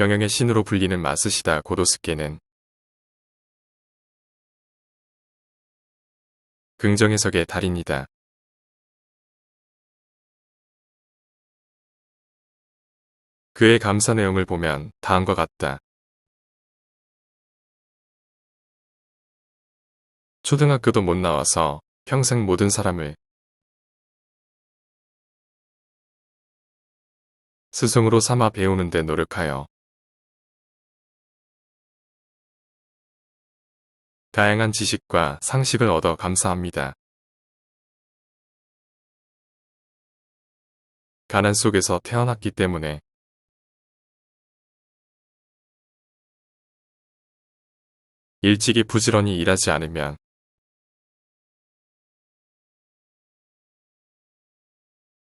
경영의 신으로 불리는 마스시다 고도스케는 긍정 해석의 달인이다. 그의 감사 내용을 보면 다음과 같다. 초등학교도 못 나와서 평생 모든 사람을 스승으로 삼아 배우는 데 노력하여 다양한 지식과 상식을 얻어 감사합니다. 가난 속에서 태어났기 때문에 일찍이 부지런히 일하지 않으면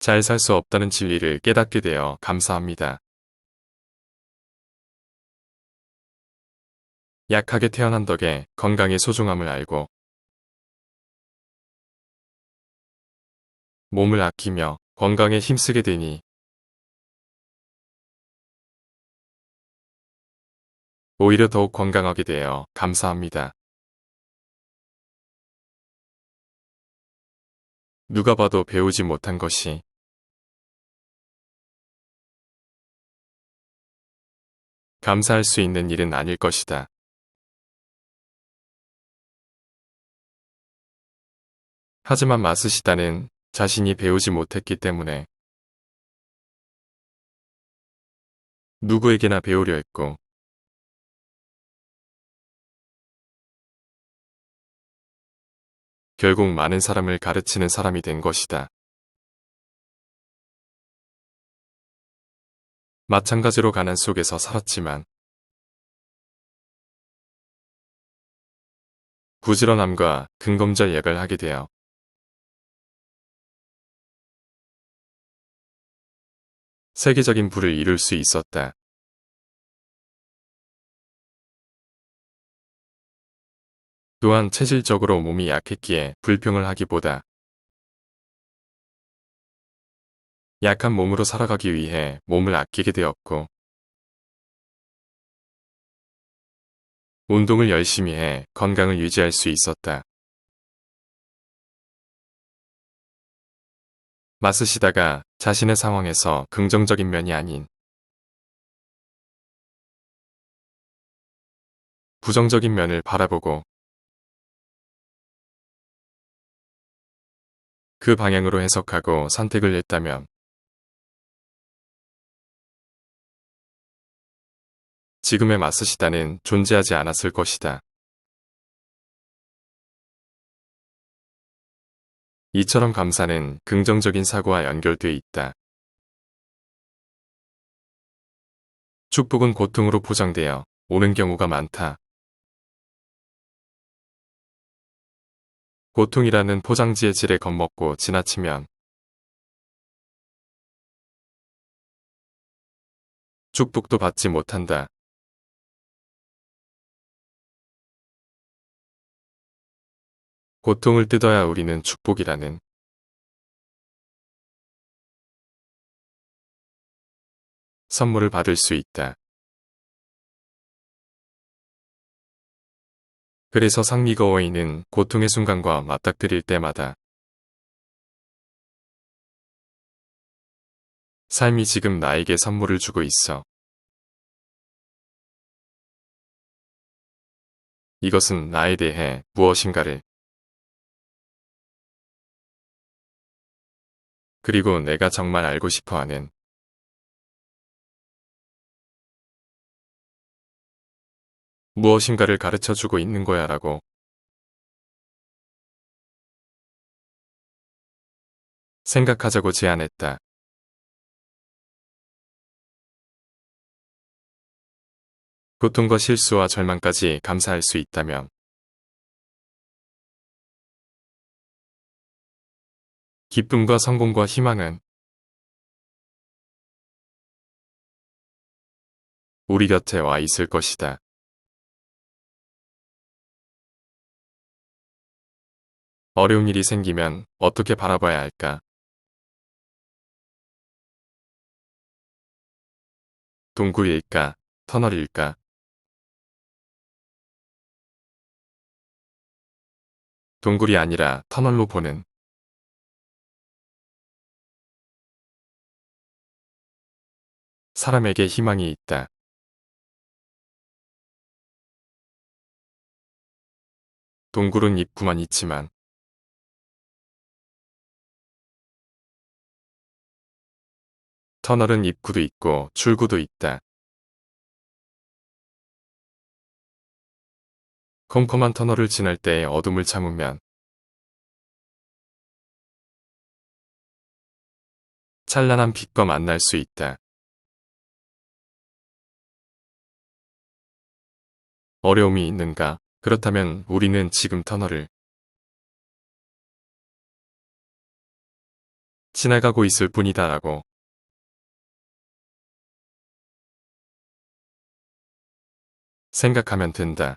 잘 살 수 없다는 진리를 깨닫게 되어 감사합니다. 약하게 태어난 덕에 건강의 소중함을 알고 몸을 아끼며 건강에 힘쓰게 되니 오히려 더욱 건강하게 되어 감사합니다. 누가 봐도 배우지 못한 것이 감사할 수 있는 일은 아닐 것이다. 하지만 마스시다는 자신이 배우지 못했기 때문에 누구에게나 배우려 했고 결국 많은 사람을 가르치는 사람이 된 것이다. 마찬가지로 가난 속에서 살았지만 부지런함과 근검절약을 하게 되어 세계적인 부를 이룰 수 있었다. 또한 체질적으로 몸이 약했기에 불평을 하기보다 약한 몸으로 살아가기 위해 몸을 아끼게 되었고 운동을 열심히 해 건강을 유지할 수 있었다. 마스시다가 자신의 상황에서 긍정적인 면이 아닌 부정적인 면을 바라보고 그 방향으로 해석하고 선택을 했다면 지금의 마스시다는 존재하지 않았을 것이다. 이처럼 감사는 긍정적인 사고와 연결돼 있다. 축복은 고통으로 포장되어 오는 경우가 많다. 고통이라는 포장지의 질에 겁먹고 지나치면 축복도 받지 못한다. 고통을 뜯어야 우리는 축복이라는 선물을 받을 수 있다. 그래서 상미거워이는 고통의 순간과 맞닥뜨릴 때마다 삶이 지금 나에게 선물을 주고 있어. 이것은 나에 대해 무엇인가를 그리고 내가 정말 알고 싶어 하는 무엇인가를 가르쳐 주고 있는 거야 라고 생각하자고 제안했다. 고통과 실수와 절망까지 감사할 수 있다면 기쁨과 성공과 희망은 우리 곁에 와 있을 것이다. 어려운 일이 생기면 어떻게 바라봐야 할까? 동굴일까? 터널일까? 동굴이 아니라 터널로 보는 사람에게 희망이 있다. 동굴은 입구만 있지만 터널은 입구도 있고 출구도 있다. 컴컴한 터널을 지날 때의 어둠을 참으면 찬란한 빛과 만날 수 있다. 어려움이 있는가? 그렇다면 우리는 지금 터널을 지나가고 있을 뿐이다 라고 생각하면 된다.